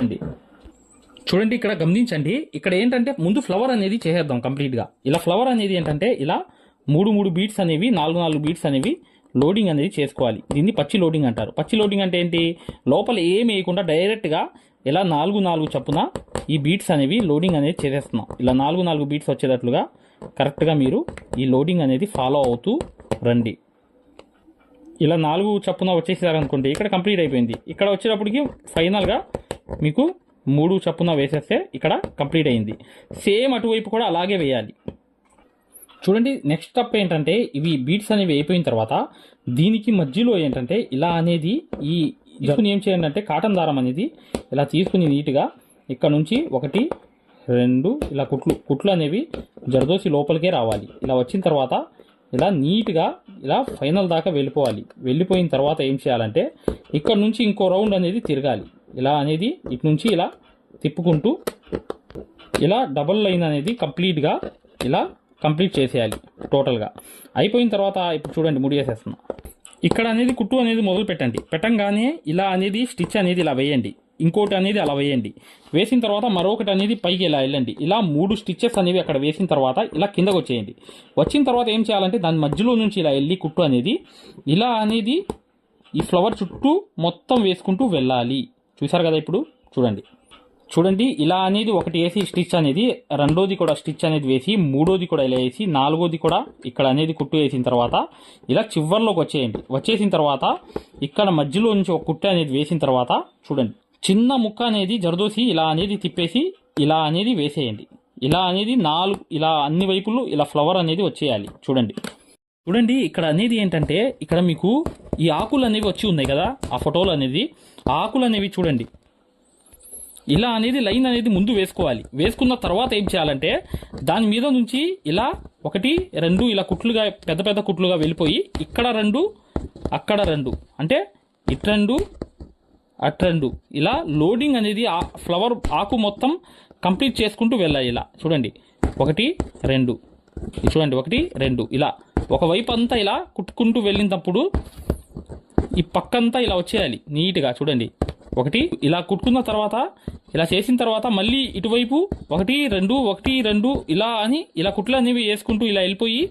అండి చూడండి ఇక్కడ గమనించండి. ఇక్కడ ఏంటంటే ముందు ఫ్లవర్ అనేది చేసేద్దాం కంప్లీట్గా ఇలా ఫ్లవర్ అనేది ఏంటంటే ఇలా మూడు మూడు బీట్స్ అనేవి నాలుగు నాలుగు బీట్స్ అనేవి లోడింగ్ అనేది చేసుకోవాలి. దీన్ని పచ్చి లోడింగ్ అంటారు. పచ్చి లోడింగ్ అంటే ఏంటి? లోపల ఏం వేయకుండా డైరెక్ట్గా ఇలా నాలుగు నాలుగు చప్పున ఈ బీట్స్ అనేవి లోడింగ్ అనేది చేసేస్తున్నాం. ఇలా నాలుగు నాలుగు బీట్స్ వచ్చేటట్లుగా కరెక్ట్గా మీరు ఈ లోడింగ్ అనేది ఫాలో అవుతూ రండి. ఇలా నాలుగు చప్పున వచ్చేసారనుకోండి ఇక్కడ కంప్లీట్ అయిపోయింది. ఇక్కడ వచ్చేటప్పటికి ఫైనల్గా మీకు మూడు చప్పున వేసేస్తే ఇక్కడ కంప్లీట్ అయింది. సేమ్ అటువైపు కూడా అలాగే వేయాలి. చూడండి నెక్స్ట్ స్టెప్ ఏంటంటే ఇవి బీట్స్ అనేవి అయిపోయిన తర్వాత దీనికి మధ్యలో ఏంటంటే ఇలా అనేది ఈ జక్కుని ఏం చేయండి అంటే కాటన్ దారం అనేది ఇలా తీసుకుని నీట్గా ఇక్కడ నుంచి ఒకటి రెండు ఇలా కుట్లు కుట్లు అనేవి జరదోసి లోపలికే రావాలి. ఇలా వచ్చిన తర్వాత ఇలా నీట్గా ఇలా ఫైనల్ దాకా వెళ్ళిపోవాలి. వెళ్ళిపోయిన తర్వాత ఏం చేయాలంటే ఇక్కడ నుంచి ఇంకో రౌండ్ అనేది తిరగాలి. ఇలా అనేది ఇటు నుంచి ఇలా తిప్పుకుంటూ ఇలా డబుల్ లైన్ అనేది కంప్లీట్గా ఇలా కంప్లీట్ చేసేయాలి టోటల్గా. అయిపోయిన తర్వాత ఇప్పుడు చూడండి ముడి వేసేస్తున్నాం ఇక్కడ అనేది కుట్టు అనేది మొదలు పెట్టండి పెట్టంగానే ఇలా అనేది స్టిచ్ అనేది ఇలా వేయండి. ఇంకోటి అనేది అలా వేయండి. వేసిన తర్వాత మరొకటి అనేది పైకి ఇలా వెళ్ళండి. ఇలా మూడు స్టిచ్చెస్ అనేవి అక్కడ వేసిన తర్వాత ఇలా కిందకు వచ్చేయండి. వచ్చిన తర్వాత ఏం చేయాలంటే దాని మధ్యలో నుంచి ఇలా వెళ్ళి కుట్టు అనేది ఇలా అనేది ఈ ఫ్లవర్ చుట్టూ మొత్తం వేసుకుంటూ వెళ్ళాలి. చూసారు కదా ఇప్పుడు? చూడండి. చూడండి ఇలా అనేది ఒకటి వేసి స్టిచ్ అనేది రెండోది కూడా స్టిచ్ అనేది వేసి మూడోది కూడా ఇలా వేసి నాలుగోది కూడా ఇక్కడ అనేది కుట్టు వేసిన తర్వాత ఇలా చివర్లోకి వచ్చేయండి. వచ్చేసిన తర్వాత ఇక్కడ మధ్యలో నుంచి ఒక కుట్టు అనేది వేసిన తర్వాత చూడండి. చిన్న ముక్క అనేది జరదోసి ఇలా అనేది తిప్పేసి ఇలా అనేది వేసేయండి. ఇలా అనేది నాలుగు ఇలా అన్ని వైపులు ఇలా ఫ్లవర్ అనేది వచ్చేయాలి. చూడండి. చూడండి ఇక్కడ అనేది ఏంటంటే ఇక్కడ మీకు ఈ ఆకులు అనేవి వచ్చి ఉన్నాయి కదా ఆ ఫోటోలు అనేది. ఆకులు అనేవి చూడండి. ఇలా అనేది లైన్ అనేది ముందు వేసుకోవాలి. వేసుకున్న తర్వాత ఏం చేయాలంటే దాని మీద నుంచి ఇలా ఒకటి రెండు ఇలా కుట్లుగా పెద్ద పెద్ద కుట్లుగా వెళ్ళిపోయి ఇక్కడ రెండు అక్కడ రెండు. అంటే ఇటు రెండు అట్రెండు ఇలా లోడింగ్ అనేది ఆ ఫ్లవర్ ఆకు మొత్తం కంప్లీట్ చేసుకుంటూ వెళ్ళాలి ఇలా. చూడండి. ఒకటి రెండు. చూడండి. ఒకటి రెండు. ఇలా ఒకవైపు అంతా ఇలా కుట్టుకుంటూ వెళ్ళినప్పుడు ఈ పక్కంతా ఇలా వచ్చేయాలి నీట్గా. చూడండి. ఒకటి ఇలా కుట్టుకున్న తర్వాత ఇలా చేసిన తర్వాత మళ్ళీ ఇటువైపు ఒకటి రెండు ఒకటి రెండు ఇలా అని ఇలా కుట్లు అనేవి వేసుకుంటూ ఇలా వెళ్ళిపోయి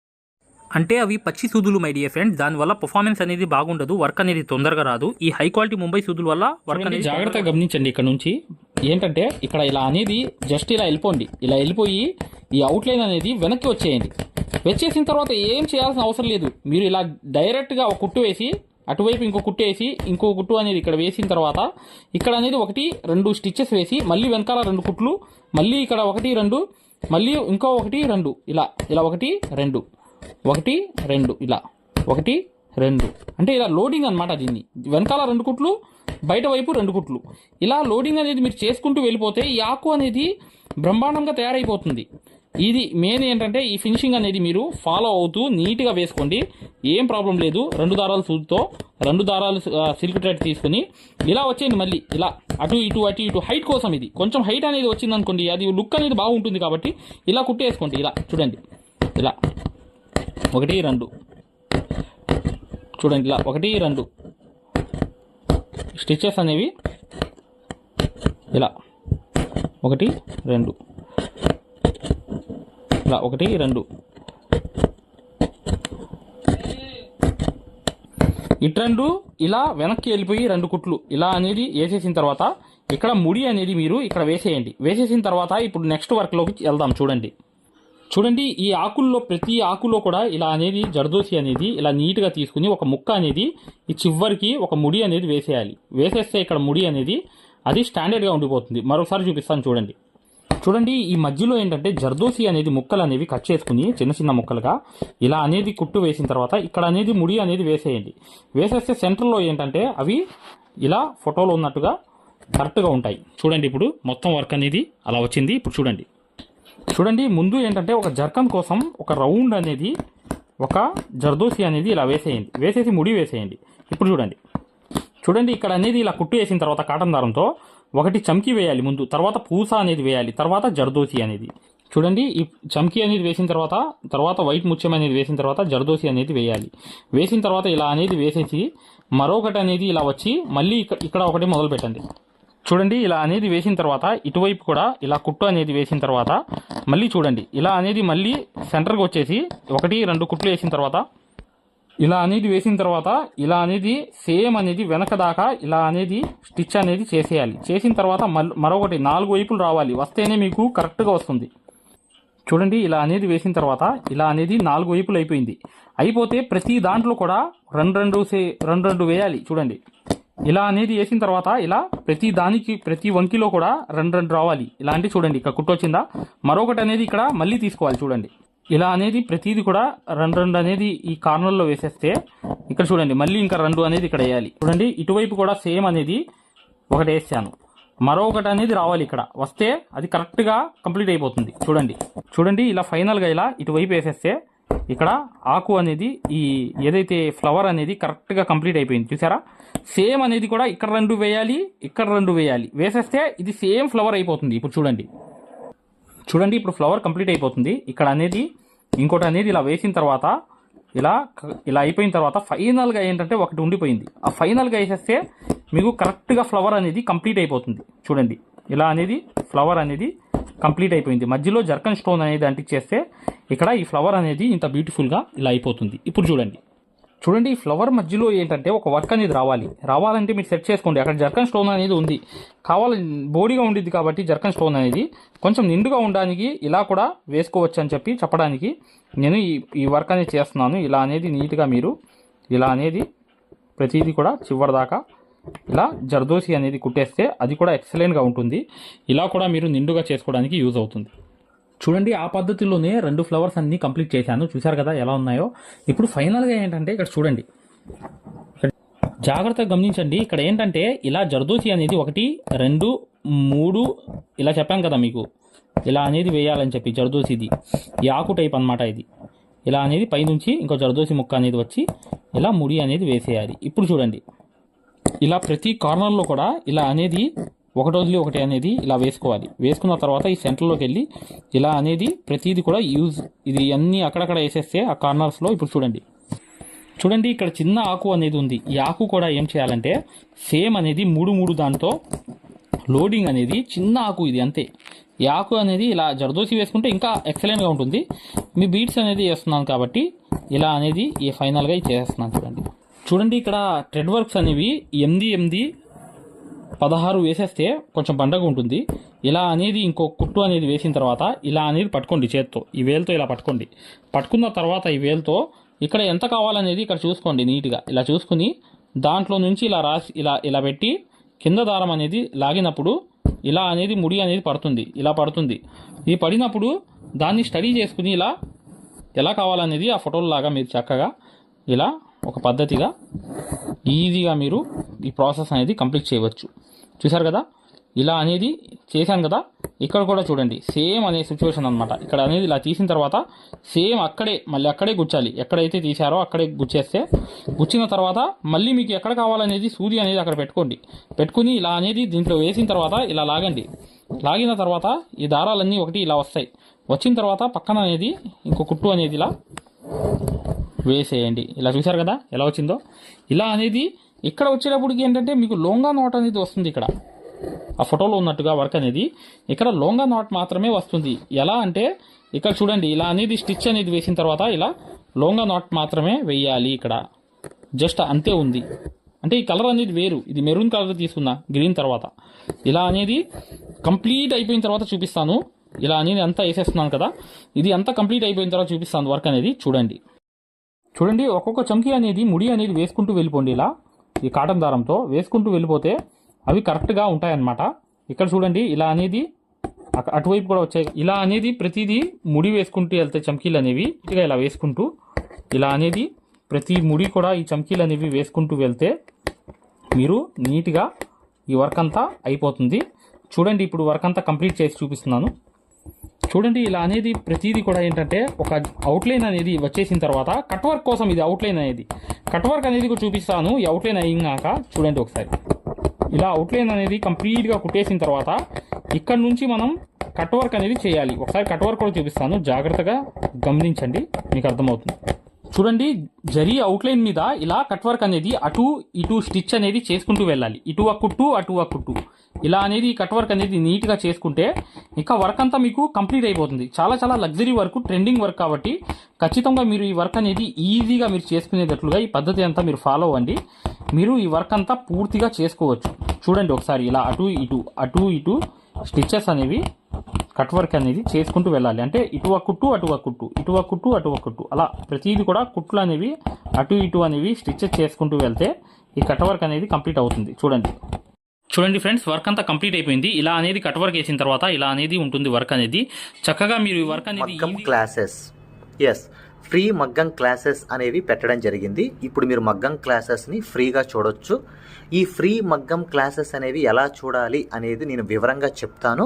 అంటే అవి పచ్చి సూదులు మై డియర్ ఫ్రెండ్ దానివల్ల పర్ఫార్మెన్స్ అనేది బాగుండదు వర్క్ అనేది తొందరగా రాదు. ఈ హై క్వాలిటీ ముంబై సూదుల వల్ల వర్క్ అనేది జాగ్రత్తగా గమనించండి ఇక్కడ నుంచి. ఏంటంటే ఇక్కడ ఇలా అనేది జస్ట్ ఇలా వెళ్ళిపోండి. ఇలా వెళ్ళిపోయి ఈ అవుట్లైన్ అనేది వెనక్కి వచ్చేయండి. వచ్చేసిన తర్వాత ఏం చేయాల్సిన అవసరం లేదు. మీరు ఇలా డైరెక్ట్గా ఒక కుట్టు వేసి అటువైపు ఇంకో కుట్టు వేసి ఇంకో కుట్టు అనేది ఇక్కడ వేసిన తర్వాత ఇక్కడ అనేది ఒకటి రెండు స్టిచ్చెస్ వేసి మళ్ళీ వెనకాల రెండు కుట్లు మళ్ళీ ఇక్కడ ఒకటి రెండు మళ్ళీ ఇంకో ఒకటి రెండు. ఇలా ఇలా ఒకటి రెండు. ఒకటి రెండు ఇలా. ఒకటి రెండు. అంటే ఇలా లోడింగ్ అనమాట దీన్ని. వెనకాల రెండు కుట్లు బయట వైపు రెండు కుట్లు. ఇలా లోడింగ్ అనేది మీరు చేసుకుంటూ వెళ్ళిపోతే ఈ ఆకు అనేది బ్రహ్మాండంగా తయారైపోతుంది. ఇది మెయిన్ ఏంటంటే ఈ ఫినిషింగ్ అనేది మీరు ఫాలో అవుతూ నీట్గా వేసుకోండి. ఏం ప్రాబ్లం లేదు. రెండు దారాలు సూదితో రెండు దారాలు సిల్క్ థ్రెడ్ తీసుకుని ఇలా వచ్చేయండి మళ్ళీ. ఇలా అటు ఇటు అటు ఇటు హైట్ కోసం ఇది. కొంచెం హైట్ అనేది వచ్చింది అనుకోండి అది లుక్ అనేది బాగుంటుంది కాబట్టి ఇలా కుట్టేసుకోండి. ఇలా చూడండి. ఇలా. ఒకటి రెండు. చూడండి ఇలా. ఒకటి రెండు. స్టిచెస్ అనేవి ఇలా. ఒకటి రెండు. ఇలా. ఒకటి రెండు. ఇటు రెండు ఇలా వెనక్కి వెళ్ళిపోయి రెండు కుట్లు. ఇలా అనేది వేసేసిన తర్వాత ఇక్కడ ముడి అనేది మీరు ఇక్కడ వేసేయండి. వేసేసిన తర్వాత ఇప్పుడు నెక్స్ట్ వర్క్లోకి వెళ్దాం. చూడండి. చూడండి ఈ ఆకుల్లో ప్రతి ఆకులో కూడా ఇలా అనేది జర్దోసి అనేది ఇలా నీట్గా తీసుకుని ఒక ముక్క అనేది ఈ చివరికి ఒక ముడి అనేది వేసేయాలి. వేసేస్తే ఇక్కడ ముడి అనేది అది స్టాండర్డ్గా ఉండిపోతుంది. మరొకసారి చూపిస్తాను చూడండి. చూడండి ఈ మధ్యలో ఏంటంటే జర్దోసి అనేది ముక్కలు అనేవి కట్ చేసుకుని చిన్న చిన్న ముక్కలుగా ఇలా అనేది కుట్టు వేసిన తర్వాత ఇక్కడ అనేది ముడి అనేది వేసేయండి. వేసేస్తే సెంటర్లో ఏంటంటే అవి ఇలా ఫోటోలో ఉన్నట్టుగా కరెక్ట్గా ఉంటాయి. చూడండి ఇప్పుడు మొత్తం వర్క్ అనేది అలా వచ్చింది. ఇప్పుడు చూడండి. చూడండి ముందు ఏంటంటే ఒక జర్కన్ కోసం ఒక రౌండ్ అనేది ఒక జర్దోసి అనేది ఇలా వేసేయండి. వేసేసి ముడి వేసేయండి. ఇప్పుడు చూడండి. చూడండి ఇక్కడ అనేది ఇలా కుట్టు వేసిన తర్వాత కాటన్ దారంతో ఒకటి చమ్కీ వేయాలి ముందు. తర్వాత పూస అనేది వేయాలి. తర్వాత జర్దోసి అనేది. చూడండి ఈ చమ్కి అనేది వేసిన తర్వాత తర్వాత వైట్ ముత్యం అనేది వేసిన తర్వాత జర్దోసి అనేది వేయాలి. వేసిన తర్వాత ఇలా అనేది వేసేసి మరొకటి అనేది ఇలా వచ్చి మళ్ళీ ఇక్కడ ఇక్కడ ఒకటి మొదలు పెట్టండి చూడండి ఇలా అనేది వేసిన తర్వాత ఇటువైపు కూడా ఇలా కుట్టు అనేది వేసిన తర్వాత మళ్ళీ చూడండి ఇలా అనేది మళ్ళీ సెంటర్కి వచ్చేసి ఒకటి రెండు కుట్లు వేసిన తర్వాత ఇలా అనేది వేసిన తర్వాత ఇలా అనేది సేమ్ అనేది వెనక దాకా ఇలా అనేది స్టిచ్ అనేది చేసేయాలి. చేసిన తర్వాత మరొకటి నాలుగు వైపులు రావాలి. వస్తేనే మీకు కరెక్ట్గా వస్తుంది. చూడండి ఇలా అనేది వేసిన తర్వాత ఇలా అనేది నాలుగు వైపులు అయిపోయింది. అయిపోతే ప్రతి దాంట్లో కూడా రెండు రెండు సే రెండు రెండు వేయాలి. చూడండి. ఇలా అనేది వేసిన తర్వాత ఇలా ప్రతి దానికి ప్రతి వంకిలో కూడా రెండు రెండు రావాలి. ఇలాంటి చూడండి ఇక్కడ కుట్టొచ్చిందా మరొకటి అనేది ఇక్కడ మళ్ళీ తీసుకోవాలి చూడండి. ఇలా అనేది ప్రతిది కూడా రెండు రెండు అనేది ఈ కార్నర్లో వేసేస్తే ఇక్కడ చూడండి మళ్ళీ ఇంకా రెండు అనేది ఇక్కడ వేయాలి. చూడండి ఇటువైపు కూడా సేమ్ అనేది ఒకటి వేసాను. మరొకటి అనేది రావాలి ఇక్కడ. వస్తే అది కరెక్ట్గా కంప్లీట్ అయిపోతుంది. చూడండి. చూడండి ఇలా ఫైనల్గా ఇలా ఇటువైపు వేసేస్తే ఇక్కడ ఆకు అనేది ఈ ఏదైతే ఫ్లవర్ అనేది కరెక్ట్గా కంప్లీట్ అయిపోయింది చూసారా? సేమ్ అనేది కూడా ఇక్కడ రెండు వేయాలి ఇక్కడ రెండు వేయాలి. వేసేస్తే ఇది సేమ్ ఫ్లవర్ అయిపోతుంది. ఇప్పుడు చూడండి. చూడండి ఇప్పుడు ఫ్లవర్ కంప్లీట్ అయిపోతుంది. ఇక్కడ అనేది ఇంకోటి అనేది ఇలా వేసిన తర్వాత ఇలా ఇలా అయిపోయిన తర్వాత ఫైనల్గా ఏంటంటే ఒకటి ఉండిపోయింది. ఆ ఫైనల్గా వేసేస్తే మీకు కరెక్ట్గా ఫ్లవర్ అనేది కంప్లీట్ అయిపోతుంది. చూడండి. ఇలా అనేది ఫ్లవర్ అనేది కంప్లీట్ అయిపోయింది. మధ్యలో జర్కన్ స్టోన్ అనేది అంటించేస్తే ఇక్కడ ఈ ఫ్లవర్ అనేది ఇంత బ్యూటిఫుల్గా ఇలా అయిపోతుంది. ఇప్పుడు చూడండి. చూడండి ఈ ఫ్లవర్ మధ్యలో ఏంటంటే ఒక వర్క్ అనేది రావాలి. రావాలంటే మీరు సెట్ చేసుకోండి. అక్కడ జర్కన్ స్టోన్ అనేది ఉంది. కావాలి బోడీగా ఉండిద్ది కాబట్టి జర్కన్ స్టోన్ అనేది కొంచెం నిండుగా ఉండడానికి ఇలా కూడా వేసుకోవచ్చు అని చెప్పి చెప్పడానికి నేను ఈ ఈ వర్క్ అనేది చేస్తున్నాను. ఇలా అనేది నీట్గా మీరు ఇలా అనేది ప్రతిదీ కూడా చివరి దాకా ఇలా జర్దోసి అనేది కుట్టేస్తే అది కూడా ఎక్సలెంట్గా ఉంటుంది. ఇలా కూడా మీరు నిండుగా చేసుకోవడానికి యూజ్ అవుతుంది. చూడండి ఆ పద్ధతిలోనే రెండు ఫ్లవర్స్ అన్ని కంప్లీట్ చేశాను. చూశారు కదా ఎలా ఉన్నాయో? ఇప్పుడు ఫైనల్గా ఏంటంటే ఇక్కడ చూడండి. జాగ్రత్తగా గమనించండి. ఇక్కడ ఏంటంటే ఇలా జర్దోసి అనేది ఒకటి రెండు మూడు ఇలా చెప్పాను కదా మీకు. ఇలా అనేది వేయాలని చెప్పి జర్దోసిది ఈ ఆకు టైప్ అన్నమాట ఇది. ఇలా అనేది పైనుంచి ఇంకో జర్దోసి ముక్క అనేది వచ్చి ఇలా ముడి అనేది వేసేయాలి. ఇప్పుడు చూడండి. ఇలా ప్రతి కార్నర్లో కూడా ఇలా అనేది ఒకటి వదిలి ఒకటి అనేది ఇలా వేసుకోవాలి. వేసుకున్న తర్వాత ఈ సెంటర్లోకి వెళ్ళి ఇలా అనేది ప్రతిది కూడా యూజ్ ఇది అన్నీ అక్కడక్కడ వేసేస్తే ఆ కార్నర్స్లో ఇప్పుడు చూడండి. చూడండి ఇక్కడ చిన్న ఆకు అనేది ఉంది. ఈ ఆకు కూడా ఏం చేయాలంటే సేమ్ అనేది మూడు మూడు దాంతో లోడింగ్ అనేది చిన్న ఆకు ఇది అంతే. ఈ ఆకు అనేది ఇలా జరదోసి వేసుకుంటే ఇంకా ఎక్సలెంట్గా ఉంటుంది. మీ బీట్స్ అనేది వేస్తున్నాను కాబట్టి ఇలా అనేది ఈ ఫైనల్గా ఇది చేసేస్తున్నాను చూడండి. చూడండి ఇక్కడ ట్రెడ్ వర్క్స్ అనేవి ఎనిమిది ఎనిమిది పదహారు వేసేస్తే కొంచెం బండగా ఉంటుంది. ఇలా అనేది ఇంకో కుట్టు అనేది వేసిన తర్వాత ఇలా అనేది పట్టుకోండి చేత్తో. ఈ వేలుతో ఇలా పట్టుకోండి. పట్టుకున్న తర్వాత ఈ వేలుతో ఇక్కడ ఎంత కావాలనేది ఇక్కడ చూసుకోండి నీట్గా. ఇలా చూసుకుని దాంట్లో నుంచి ఇలా రాసి ఇలా ఇలా పెట్టి కింద దారం అనేది లాగినప్పుడు ఇలా అనేది ముడి అనేది పడుతుంది. ఇలా పడుతుంది. ఇది పడినప్పుడు దాన్ని స్టడీ చేసుకుని ఇలా ఎలా కావాలనేది ఆ ఫోటోలు లాగా మీరు చక్కగా ఇలా ఒక పద్ధతిగా ఈజీగా మీరు ఈ ప్రాసెస్ అనేది కంప్లీట్ చేయవచ్చు. చూసారు కదా? ఇలా అనేది చేశాను కదా? ఇక్కడ కూడా చూడండి. సేమ్ అనే సిచ్యువేషన్ అనమాట ఇక్కడ అనేది ఇలా తీసిన తర్వాత సేమ్ అక్కడే మళ్ళీ అక్కడే గుచ్చాలి. ఎక్కడైతే తీశారో అక్కడే గుచ్చేస్తే గుచ్చిన తర్వాత మళ్ళీ మీకు ఎక్కడ కావాలనేది సూది అనేది అక్కడ పెట్టుకోండి. పెట్టుకుని ఇలా అనేది దీంట్లో వేసిన తర్వాత ఇలా లాగండి. లాగిన తర్వాత ఈ దారాలన్నీ ఒకటి ఇలా వస్తాయి. వచ్చిన తర్వాత పక్కన అనేది ఇంకో కుట్టు అనేది ఇలా వేసేయండి. ఇలా చూశారు కదా? ఎలా వచ్చిందో? ఇలా అనేది ఇక్కడ వచ్చేటప్పటికి ఏంటంటే మీకు లోంగా నాట్ అనేది వస్తుంది ఇక్కడ. ఆ ఫోటోలో ఉన్నట్టుగా వర్క్ అనేది. ఇక్కడ లోంగా నాట్ మాత్రమే వస్తుంది. ఎలా అంటే ఇక్కడ చూడండి ఇలా అనేది స్టిచ్ అనేది వేసిన తర్వాత ఇలా లోంగా నాట్ మాత్రమే వేయాలి ఇక్కడ. జస్ట్ అంతే ఉంది. అంటే ఈ కలర్ అనేది వేరు. ఇది మెరూన్ కలర్ తీసుకున్నా గ్రీన్ తర్వాత. ఇలా అనేది కంప్లీట్ అయిపోయిన తర్వాత చూపిస్తాను. ఇలా అనేది అంతా వేసేస్తున్నాను కదా. ఇది అంతా కంప్లీట్ అయిపోయిన తర్వాత చూపిస్తాను వర్క్ అనేది. చూడండి. చూడండి ఒక్కొక్క చంకీ అనేది ముడి అనేది వేసుకుంటూ వెళ్ళిపోండి ఇలా. ఈ కాటన్ దారంతో వేసుకుంటూ వెళ్ళిపోతే అవి కరెక్ట్గా ఉంటాయన్నమాట. ఇక్కడ చూడండి ఇలా అనేది అటువైపు కూడా వచ్చాయి. ఇలా అనేది ప్రతిదీ ముడి వేసుకుంటూ వెళ్తే చమ్కీలు అనేవి నీట్గా ఇలా వేసుకుంటూ ఇలా అనేది ప్రతి ముడి కూడా ఈ చమ్కీలు అనేవి వేసుకుంటూ వెళ్తే మీరు నీట్గా ఈ వర్క్ అంతా అయిపోతుంది. చూడండి ఇప్పుడు వర్క్ అంతా కంప్లీట్ చేసి చూపిస్తున్నాను. చూడండి ఇలా అనేది ప్రతిదీ కూడా ఏంటంటే ఒక అవుట్లైన్ అనేది వచ్చేసిన తర్వాత కట్ వర్క్ కోసం ఇది అవుట్లైన్ అనేది. కట్ వర్క్ అనేది కూడా చూపిస్తాను ఈ అవుట్లైన్ అయ్యాక చూడండి ఒకసారి. ఇలా అవుట్లైన్ అనేది కంప్లీట్గా కుట్టేసిన తర్వాత ఇక్కడ నుంచి మనం కట్ వర్క్ అనేది చేయాలి. ఒకసారి కట్ వర్క్ కూడా చూపిస్తాను జాగ్రత్తగా గమనించండి మీకు అర్థమవుతుంది. చూడండి జరీ అవుట్లైన్ మీద ఇలా కట్ వర్క్ అనేది అటు ఇటు స్టిచ్ అనేది చేసుకుంటూ వెళ్ళాలి. ఇటు ఆ కుట్టు అటు ఆ కుట్టు. ఇలా అనేది కట్ వర్క్ అనేది నీట్గా చేసుకుంటే ఇంకా వర్క్ అంతా మీకు కంప్లీట్ అయిపోతుంది. చాలా చాలా లగ్జరీ వర్క్ ట్రెండింగ్ వర్క్ కాబట్టి ఖచ్చితంగా మీరు ఈ వర్క్ అనేది ఈజీగా మీరు చేసుకునేటట్లుగా ఈ పద్ధతి అంతా మీరు ఫాలో అవ్వండి. మీరు ఈ వర్క్ అంతా పూర్తిగా చేసుకోవచ్చు. చూడండి ఒకసారి ఇలా అటు ఇటు అటు ఇటు స్టిచ్చెస్ అనేవి కట్ వర్క్ అనేది చేసుకుంటూ వెళ్ళాలి. అంటే ఇటు ఒక కుట్టు అటు ఒక కుట్టు ఇటు ఒక కుట్టు అటు ఒక కుట్టు. అలా ప్రతిదీ కూడా కుట్లు అనేవి అటు ఇటు అనేవి స్టిచెస్ చేసుకుంటూ వెళ్తే ఈ కట్ వర్క్ అనేది కంప్లీట్ అవుతుంది. చూడండి. చూడండి ఫ్రెండ్స్ వర్క్ అంతా కంప్లీట్ అయిపోయింది. ఇలా అనేది కట్ వర్క్ వేసిన తర్వాత ఇలా అనేది ఉంటుంది వర్క్ అనేది. చక్కగా మీరు ఈ వర్క్ అనేది క్లాసెస్. ఎస్ ఫ్రీ మగ్గం క్లాసెస్ అనేవి పెట్టడం జరిగింది. ఇప్పుడు మీరు మగ్గం క్లాసెస్ని ఫ్రీగా చూడొచ్చు. ఈ ఫ్రీ మగ్గం క్లాసెస్ అనేవి ఎలా చూడాలి అనేది నేను వివరంగా చెప్తాను.